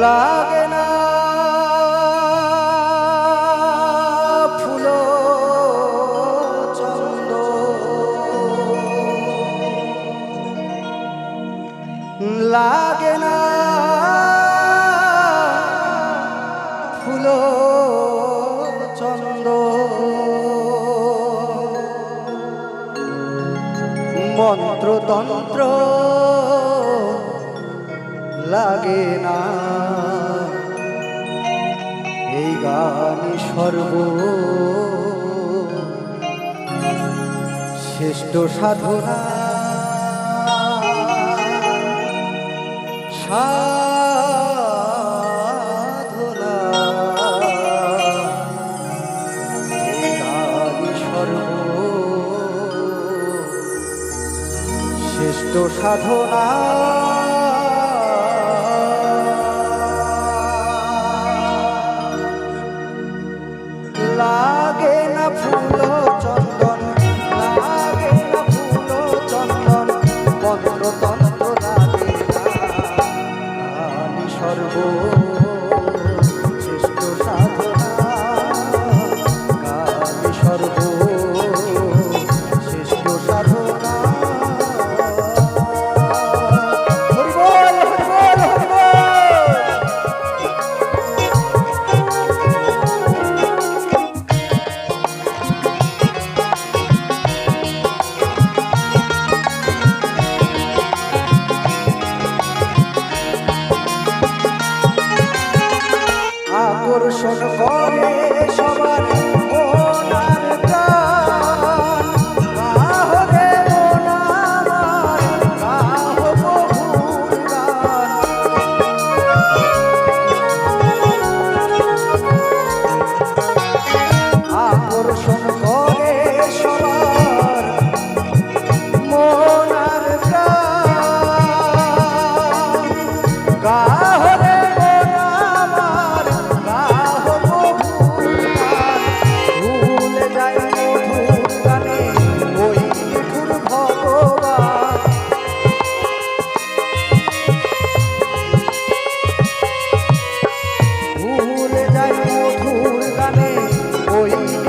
লাগে না। ফুল লাগে না। ফুল চন্দ মন্ত্রতন্ত্র লাগে না। এই গান সর্ব শ্রেষ্ঠ সাধনা। শ্রেষ্ঠ সাধনা। লাগে না ফুল চল wonderful. hoy.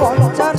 পঞ্চাশ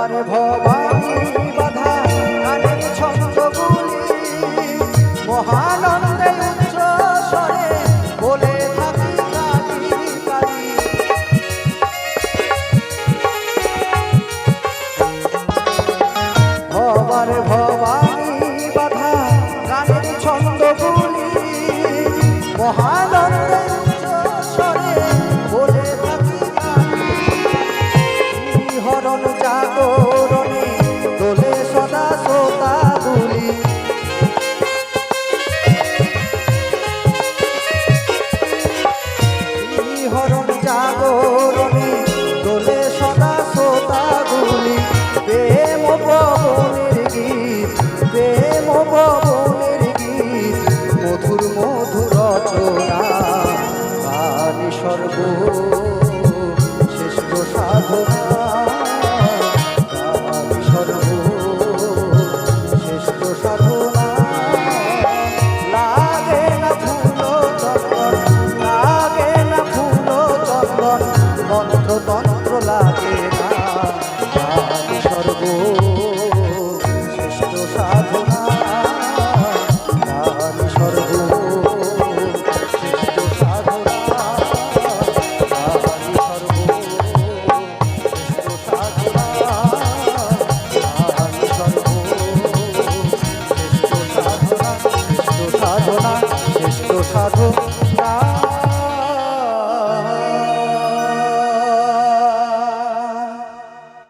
আমার ভবানী বাধা গানের ছন্দগুলি মহানন্দে উচ্চ স্বরে বলে থাকি ভবার ভব